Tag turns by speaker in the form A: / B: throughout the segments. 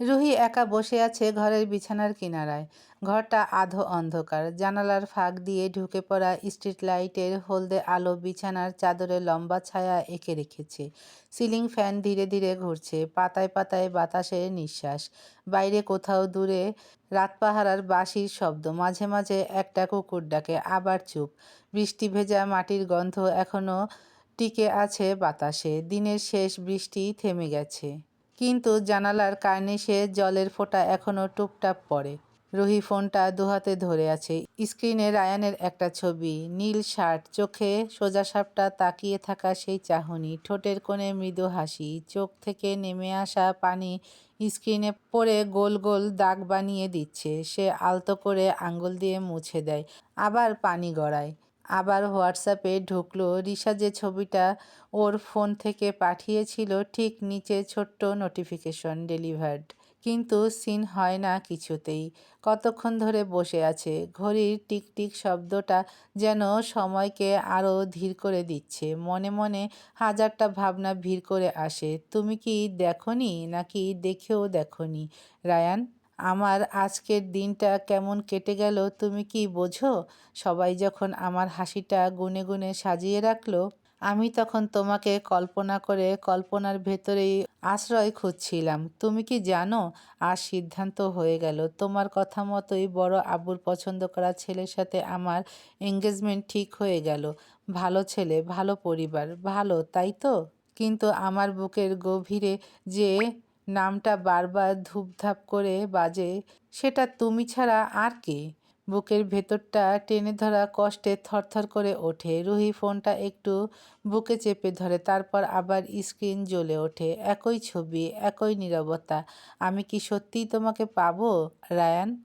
A: রুহি একা বসে আছে ঘরের বিছানার কিনারায়। ঘরটা আধো অন্ধকার। জানালার ফাঁক দিয়ে ঢুকে পড়া স্ট্রিট লাইটের হলদে আলো বিছানার চাদরে লম্বা ছায়া এঁকে রেখেছে। সিলিং ফ্যান ধীরে ধীরে ঘুরছে, পাতায় পাতায় বাতাসের নিঃশ্বাস। বাইরে কোথাও দূরে রাতপাহারার বাঁশির শব্দ, মাঝে মাঝে একটা কুকুর ডাকে, আবার চুপ। বৃষ্টি ভেজা মাটির গন্ধ এখনও টিকে আছে বাতাসে। দিনের শেষ বৃষ্টি থেমে গেছে। কিন্তু জানালার কার্নিশে জলের ফোঁটা এখনও টুপটাপ পড়ে। রুহি ফোনটা দুহাতে ধরে আছে। স্ক্রিনে রায়ানের একটা ছবি, নীল শার্ট, চোখে সোজা সাপটা তাকিয়ে থাকা সেই চাহনি, ঠোঁটের কোণে মৃদু হাসি, চোখ থেকে নেমে আসা পানি স্ক্রিনে পড়ে গোল গোল দাগ বানিয়ে দিচ্ছে। সে আলতো করে আঙ্গুল দিয়ে মুছে দেয়, আবার পানি গড়ায়। আবার হোয়াটসঅ্যাপে ঢুকলো রিসা যে ছবিটা ওর ফোন থেকে পাঠিয়েছিল ঠিক নিচে ছোট্ট নোটিফিকেশন ডেলিভার্ড কিন্তু সিন হয় না কিছুতেই। কতক্ষণ ধরে বসে আছে, ঘড়ির টিকটিক শব্দটা যেন সময়কে আরও ধীর করে দিচ্ছে। মনে মনে হাজারটা ভাবনা ভিড় করে আসে, তুমি কি দেখনি নাকি দেখেও দেখনি? রায়ান আমার আজকের দিনটা কেমন কেটে গেল তুমি কি বোঝো? সবাই যখন আমার হাসিটা গুনে গুনে সাজিয়ে রাখল, আমি তখন তোমাকে কল্পনা করে কল্পনার ভেতরেই আশ্রয় খুঁজছিলাম। তুমি কি জানো? আর সিদ্ধান্ত হয়ে গেল। তোমার কথা মতোই বড় আব্বুর পছন্দ করা ছেলের সাথে আমার এঙ্গেজমেন্ট ঠিক হয়ে গেল। ভালো ছেলে, ভালো পরিবার, ভালো, তাই তো? কিন্তু আমার বুকের গভীরে যে নামটা বারবার ধূপধাপ করে বাজে, সেটা তুমি ছাড়া আর কে? বুকের ভেতরটা টেনে ধরা কষ্টে থরথর করে ওঠে। রুহি ফোনটা একটু বুকে চেপে ধরে, তারপর আবার স্ক্রিন জ্বলে ওঠে। একই ছবি, একই নিরবতা। আমি কি সত্যিই তোমাকে পাবো, রায়ান?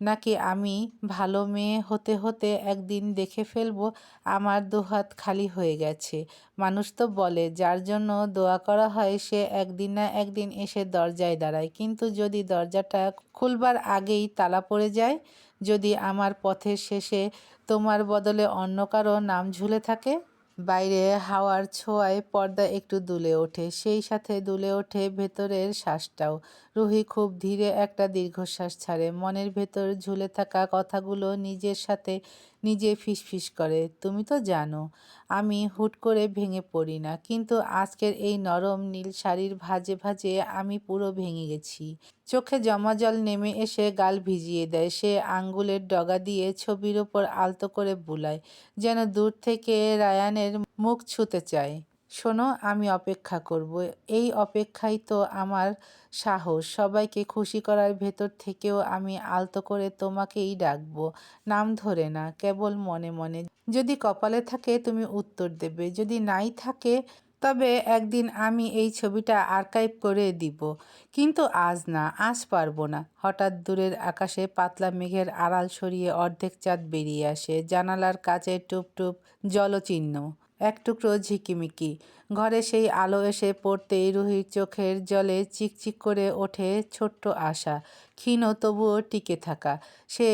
A: নাকি আমি ভালো মেয়ে হতে হতে একদিন দেখে ফেলব, আমার দুহাত খালি হয়ে গেছে। মানুষ তো বলে, যার জন্য দোয়া করা হয়, সে একদিন না একদিন এসে দরজায় দাঁড়ায়। কিন্তু যদি দরজাটা খুলবার আগেই তালা পড়ে যায়, যদি আমার পথের শেষে তোমার বদলে অন্য কারও নাম ঝুলে থাকে? বাইরে হাওয়ার ছোঁয়ায় পর্দা একটু দুলে ওঠে, সেই সাথে দুলে ওঠে ভেতরের শ্বাসটাও। রুহি খুব ধীরে একটা দীর্ঘশ্বাস ছাড়ে। মনের ভেতর ঝুলে থাকা কথাগুলো নিজের সাথে নিজে ফিসফিস করে। তুমি তো জানো, আমি হুট করে ভেঙে পড়ি না, কিন্তু আজকের এই নরম নীল শাড়ির ভাজে ভাজে আমি পুরো ভেঙে গেছি। চোখে জমা জল নেমে এসে গাল ভিজিয়ে দেয়। সে আঙ্গুলের ডগা দিয়ে ছবির ওপর আলতো করে বুলায়, যেন দূর থেকে রায়ানের মুখ ছুতে চায়। শোনো, আমি অপেক্ষা করব। এই অপেক্ষাই তো আমার সাহস। সবাইকে খুশি করার ভেতর থেকেও আমি আলতো করে তোমাকেই ডাকবো। নাম ধরে না, কেবল মনে মনে। যদি কপালে থাকে, তুমি উত্তর দেবে। যদি নাই থাকে তবে একদিন আমি এই ছবিটা আর্কাইভ করে দিব। কিন্তু আজ না, আজ পারব না। হঠাৎ দূরের আকাশে পাতলা মেঘের আড়াল সরিয়ে অর্ধেক চাঁদ বেরিয়ে আসে জানালার কাছে টুপ টুপ জলচিহ্ন। এক টুকরো ঝিকিমিকি। ঘরে সেই আলো এসে পড়তেই রুহির চোখের জলে চিকচিক করে ওঠে ছোট্ট আশা। ক্ষীণ তবুও টিকে থাকা। সে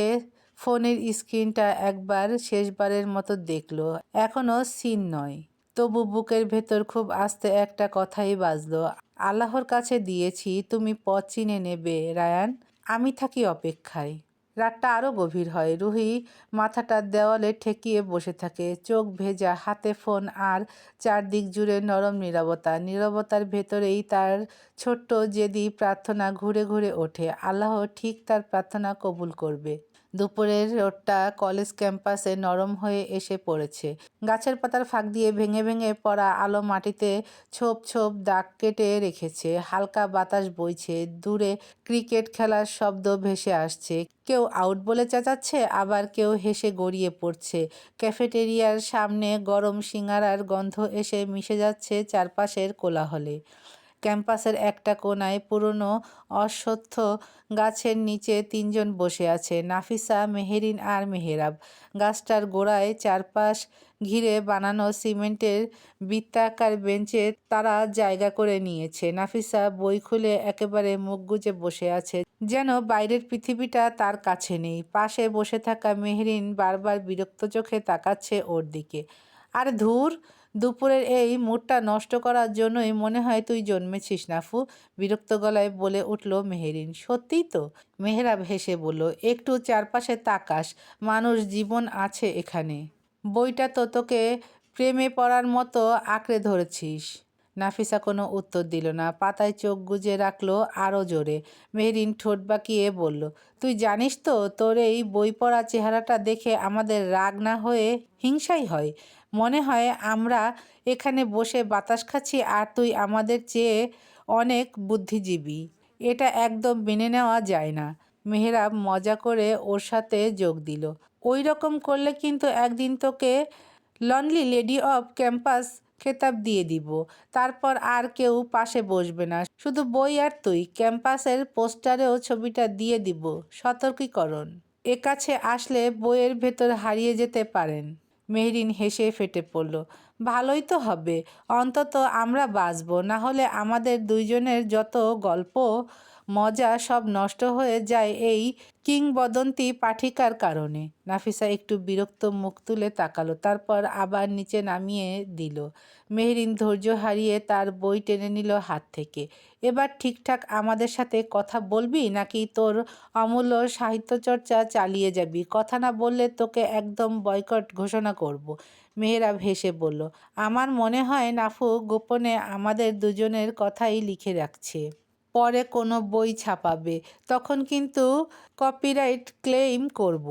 A: ফোনের স্ক্রিনটা একবার শেষবারের মতো দেখল। এখনও সিন নয়। তবু বুকের ভেতর খুব আস্তে একটা কথাই বাজলো। আল্লাহর কাছে দিয়েছি, তুমি পথ চিনে নেবে, রায়ান। আমি থাকি অপেক্ষায়। রাতটা আরও গভীর হয়। রুহি মাথাটা দেওয়ালে ঠেকিয়ে বসে থাকে। চোখ ভেজা, হাতে ফোন আর চারদিক জুড়ে নরম নীরবতা। নীরবতার ভেতরেই তার ছোট্ট যেদি প্রার্থনা ঘুরে ঘুরে ওঠে। আল্লাহ ঠিক তার প্রার্থনা কবুল করবে। দুপুরের রোদটা কলেজ ক্যাম্পাসে নরম হয়ে এসে পড়েছে। গাছের পাতার ফাঁক দিয়ে ভেঙে ভেঙে পড়া আলো মাটিতে ছোপ ছোপ দাগ কেটে রেখেছে। হালকা বাতাস বইছে। দূরে ক্রিকেট খেলার শব্দ ভেসে আসছে। কেউ আউট বলে চেঁচাচ্ছে, আবার কেউ হেসে গড়িয়ে পড়ছে। ক্যাফেটেরিয়ার সামনে গরম সিঙ্গারার গন্ধ এসে মিশে যাচ্ছে চারপাশের কোলাহলে। ক্যাম্পাসের একটা কোনায় পুরনো অশ্বত্থ গাছের নিচে তিনজন বসে আছে, নাফিসা, মেহেরিন আর মেহেরাব। গাছটার গোড়ায় চারপাশ ঘিরে বানানো সিমেন্টের বৃত্তাকার বেঞ্চে তারা জায়গা করে নিয়েছে। নাফিসা বই খুলে একেবারে মুখ গুজে বসে আছে, যেন বাইরের পৃথিবীটা তার কাছে নেই। পাশে বসে থাকা মেহরিন বারবার বিরক্ত চোখে তাকাচ্ছে ওর দিকে। আর ধুর দুপুরের এই মুডটা নষ্ট করার জন্যই মনে হয় তুই জন্মেছিস নাফু বিরক্ত গলায় বলে উঠল মেহেরিন। সত্যিই তো? মেহরাব হেসে বলল, একটু চারপাশে তাকাস, মানুষ জীবন আছে এখানে। বইটা তো তোকে প্রেমে পড়ার মতো আঁকড়ে ধরেছিস। নাফিসা কোনো উত্তর দিল না, পাতায় চোখ গুজে রাখল আরও জোরে। মেহরিন ঠোঁট বাঁকিয়ে বলল, তুই জানিস তো, তোর এই বই পড়া চেহারাটা দেখে আমাদের রাগ না হয়ে হিংসাই হয়? মনে হয় আমরা এখানে বসে বাতাস খাচ্ছি আর তুই আমাদের চেয়ে অনেক বুদ্ধিজীবী। এটা একদম মেনে নেওয়া যায় না। মেহরাব মজা করে ওর সাথে যোগ দিল। ওই রকম করলে কিন্তু একদিন তোকে লনলি লেডি অফ ক্যাম্পাস খেতাব দিয়ে দিব। তারপর আর কেউ পাশে বসবে না। শুধু বই আর তুই। ক্যাম্পাসের পোস্টারেও ছবিটা দিয়ে দিব। সতর্কীকরণ। এ কাছে আসলে বইয়ের ভেতর হারিয়ে যেতে পারেন। মেহরিন হেসে ফেটে পড়ল। ভালোই তো হবে, অন্তত আমরা বাঁচব না হলে আমাদের দুইজনের যত গল্প, মজা সব নষ্ট হয়ে যায় এই কিংবদন্তি পাঠিকার কারণে। নাফিসা একটু বিরক্ত মুখ তুলে তাকালো, তারপর আবার নিচে নামিয়ে দিল। মেহরিন ধৈর্য হারিয়ে তার বই টেনে নিল হাত থেকে এবার ঠিকঠাক আমাদের সাথে কথা বলবি নাকি তোর অমূল্য সাহিত্যচর্চা চালিয়ে যাবি কথা না বললে তোকে একদম বয়কট ঘোষণা করব। মেহরাব ভেসে বলল, আমার মনে হয় নাফু গোপনে আমাদের দুজনের কথাই লিখে রাখছে পরে কোনো বই ছাপাবে তখন কিন্তু কপিরাইট ক্লেইম করব।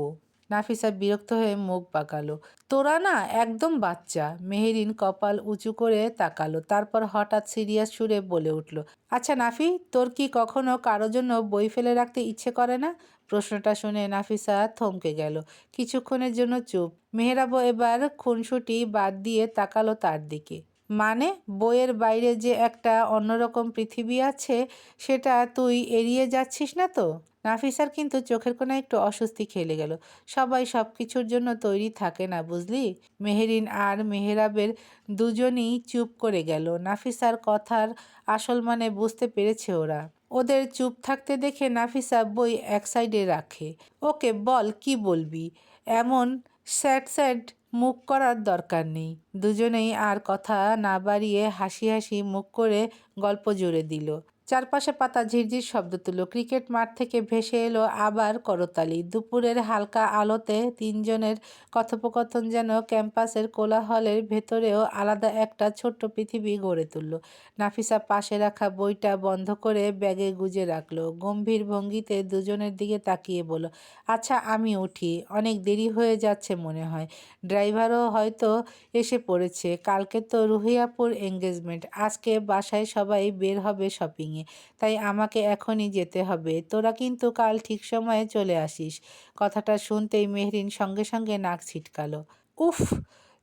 A: নাফিসা বিরক্ত হয়ে মুখ বাঁকালো তোরা না একদম বাচ্চা। মেহেরিন কপাল উঁচু করে তাকালো, তারপর হঠাৎ সিরিয়াস সুরে বলে উঠল আচ্ছা নাফি, তোর কি কখনো কারও জন্য বই ফেলে রাখতে ইচ্ছে করে না? প্রশ্নটা শুনে নাফিসা থমকে গেল, কিছুক্ষণের জন্য চুপ। মেহেরাবও এবার খুনসুটি বাদ দিয়ে তাকালো তার দিকে। মানে বইয়ের বাইরে যে একটা অন্যরকম পৃথিবী আছে, সেটা তুই এড়িয়ে যাচ্ছিস না তো? নাফিসার কিন্তু চোখের কোণে একটু অস্বস্তি খেলে গেল। সবাই সব কিছুর জন্য তৈরি থাকে না, বুঝলি? মেহেরিন আর মেহেরাবের দুজনই চুপ করে গেল। নাফিসার কথার আসল মানে বুঝতে পেরেছে ওরা। ওদের চুপ থাকতে দেখে নাফিসা বই এক সাইডে রাখে। ওকে বল, কি বলবি? এমন স্যাড স্যাড মুখ করার দরকার নেই। দুজনেই আর কথা না বাড়িয়ে হাসি হাসি মুখ করে গল্প জুড়ে দিল। চারপাশে পাতা ঝিরঝির শব্দ তুলল ক্রিকেট মাঠ থেকে ভেসে এলো আবার করতালি। দুপুরের হালকা আলোতে তিনজনের কথোপকথন যেন ক্যাম্পাসের কোলাহলের ভেতরেও আলাদা একটা ছোট্ট পৃথিবী গড়ে তুলল। নাফিসা পাশে রাখা বইটা বন্ধ করে ব্যাগে গুজে রাখল। গম্ভীর ভঙ্গিতে দুজনের দিকে তাকিয়ে বলল আচ্ছা আমি উঠি। অনেক দেরি হয়ে যাচ্ছে মনে হয়। ড্রাইভারও হয়তো এসে পড়েছে। কালকে তো রুহিয়াপুর এঙ্গেজমেন্ট। আজকে বাসায় সবাই বের হবে শপিংয়ে। তাই আমাকে এখনই যেতে হবে। তোরা কিন্তু কাল ঠিক সময়ে চলে আসিস। কথাটা শুনতেই মেহরিন সঙ্গে সঙ্গে নাক ছিটকালো। উফ,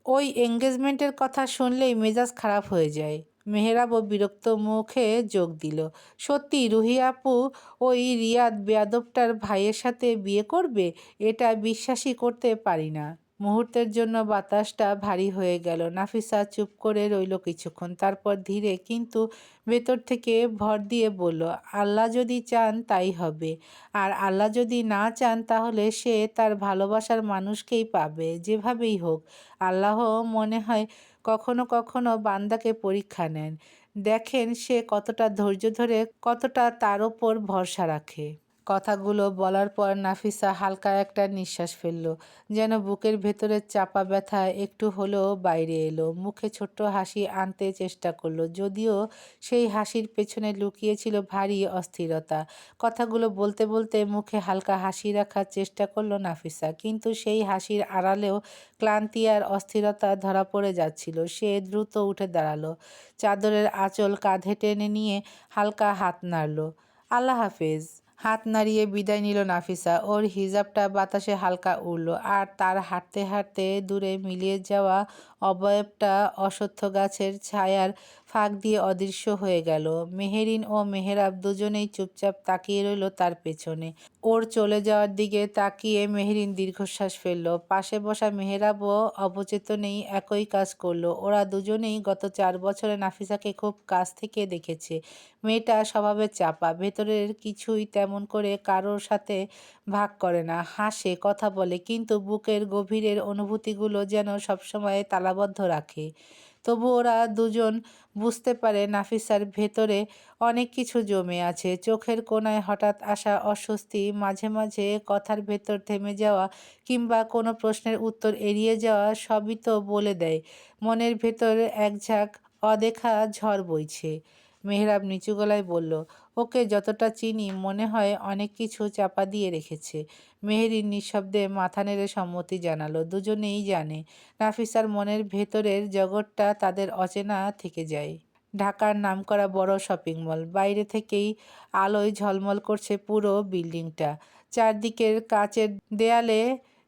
A: ওই এঙ্গেজমেন্টের কথা শুনলেই মেজাজ খারাপ হয়ে যায়। মেহেরাবও বিরক্ত মুখে যোগ দিল। সত্যি, রুহি আপু ওই রিয়াদ বেয়াদবটার ভাইয়ের সাথে বিয়ে করবে? এটা বিশ্বাসই করতে পারি না। মুহূর্তের জন্য বাতাসটা ভারী হয়ে গেল। নাফিসা চুপ করে রইল কিছুক্ষণ, তারপর ধীরে কিন্তু ভেতর থেকে ভর দিয়ে বলল, আল্লাহ যদি চান তাই হবে। আর আল্লাহ যদি না চান তাহলে সে তার ভালোবাসার মানুষকেই পাবে, যেভাবেই হোক। আল্লাহ মনে হয় কখনো কখনো বান্দাকে পরীক্ষা নেন। দেখেন সে কতটা ধৈর্য ধরে, কতটা তার ওপর ভরসা রাখে। কথাগুলো বলার পর নাফিসা হালকা একটা নিঃশ্বাস ফেলল, যেন বুকের ভেতরের চাপা ব্যথা একটু হলেও বাইরে এলো। মুখে ছোট্ট হাসি আনতে চেষ্টা করল, যদিও সেই হাসির পেছনে লুকিয়েছিল ভারী অস্থিরতা। কথাগুলো বলতে বলতে মুখে হালকা হাসি রাখার চেষ্টা করল নাফিসা, কিন্তু সেই হাসির আড়ালেও ক্লান্তি আর অস্থিরতা ধরা পড়ে যাচ্ছিল। সে দ্রুত উঠে দাঁড়াল, চাদরের আঁচল কাঁধে টেনে নিয়ে হালকা হাত নাড়ল। আল্লাহ হাফেজ। হাত নাড়িয়ে বিদায় নিল নাফিসা। ওর হিজাবটা বাতাসে হালকা উড়ল আর তার হাঁটতে হাঁটতে দূরে মিলিয়ে যাওয়া অবয়বটা অশ্বত্থ গাছের ছায়ার ফাঁক দিয়ে অদৃশ্য হয়ে গেল। মেহেরিন ও মেহেরাব দুজনেই চুপচাপ তাকিয়ে রইল তার পেছনে। ওর চলে যাওয়ার দিকে তাকিয়ে মেহেরিন দীর্ঘশ্বাস ফেলল। পাশে বসা মেহেরাবও অবচেতনেই একই কাজ করল। ওরা দুজনেই গত চার বছরে নাফিসাকে খুব কাছ থেকে দেখেছে। মেয়েটা স্বভাবে চাপা, ভেতরের কিছুই তেমন করে কারোর সাথে ভাগ করে না, হাসে, কথা বলে, কিন্তু বুকের গভীরের অনুভূতিগুলো যেন সবসময় তালাবদ্ধ রাখে। তবু ওরা দুজন বুঝতে পারে নাফিসার ভেতরে অনেক কিছু জমে আছে। চোখের কোনায় হঠাৎ আসা অস্বস্তি, মাঝে মাঝে কথার ভেতর থেমে যাওয়া কিংবা কোনো প্রশ্নের উত্তর এড়িয়ে যাওয়া সবই তো বলে দেয়। মনের ভেতর একঝাঁক অদেখা ঝড় বইছে। মেহরাব নিচু গলায় বলল, ওকে যতটা চিনি, মনে হয় অনেক কিছু চাপা দিয়ে রেখেছে। মেহেরিন নিঃশব্দে মাথা নেড়ে সম্মতি জানালো, দুজনেই জানে নাফিসার মনের ভেতরের জগৎটা তাদের অচেনা থেকে যায়। ঢাকার নামকরা বড় শপিং মল, বাইরে থেকেই আলোয় ঝলমল করছে পুরো বিল্ডিংটা। চারদিকের কাচের দেয়ালে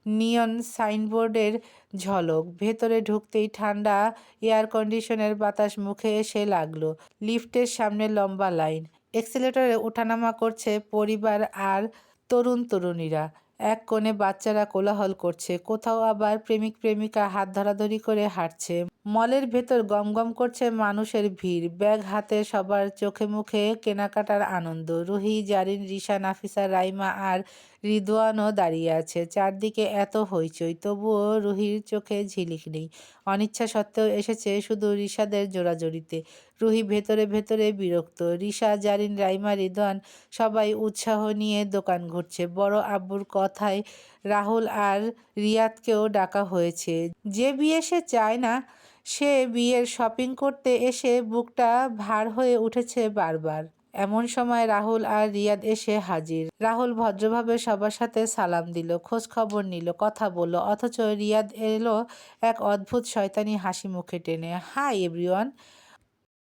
A: নিয়ন সাইনবোর্ডের ঝলক। ভেতরে ঢুকতেই ঠান্ডা এয়ার কন্ডিশনের বাতাস মুখে এসে লাগল। লিফটের সামনে লম্বা লাইন। এক্সেলেটরে ওঠানামা করছে পরিবার আর তরুণ তরুণীরা এক কোণে বাচ্চারা কোলাহল করছে, কোথাও আবার প্রেমিক প্রেমিকা হাত ধরাধরি করে হাঁটছে। মলের ভেতর গমগম করছে মানুষের ভিড়, ব্যাগ হাতে সবার চোখে মুখে কেনাকাটার আনন্দ। রুহি, জারিন, রিশা, নাফিসা, রাইমা আর রিদওয়ানও দাঁড়িয়ে আছে, চারদিকে এত হইচই, তবুও রুহির চোখে ঝিলিক নেই। অনিচ্ছা সত্ত্বেও এসেছে শুধু রিশাদের জোড়াজড়িতে। রুহি ভেতরে ভেতরে বিরক্ত। রিশা, জারিন, রাইমা, রিদওয়ান সবাই উৎসাহ নিয়ে দোকান ঘুরছে। বড় আব্বুর কথায় রাহুল আর রিয়াদকেও ডাকা হয়েছে। যে বিয়ে সে চায় না, সে বিয়ের শপিং করতে এসে বুকটা ভার হয়ে উঠেছে বারবার। এমন সময় রাহুল আর রিয়াদ এসে হাজির। রাহুল ভদ্রভাবে সবার সাথে সালাম দিল, খোঁজ খবর নিল, কথা বলল, অথচ রিয়াদ এলো এক অদ্ভুত শয়তানি হাসি মুখে টেনে। Hi everyone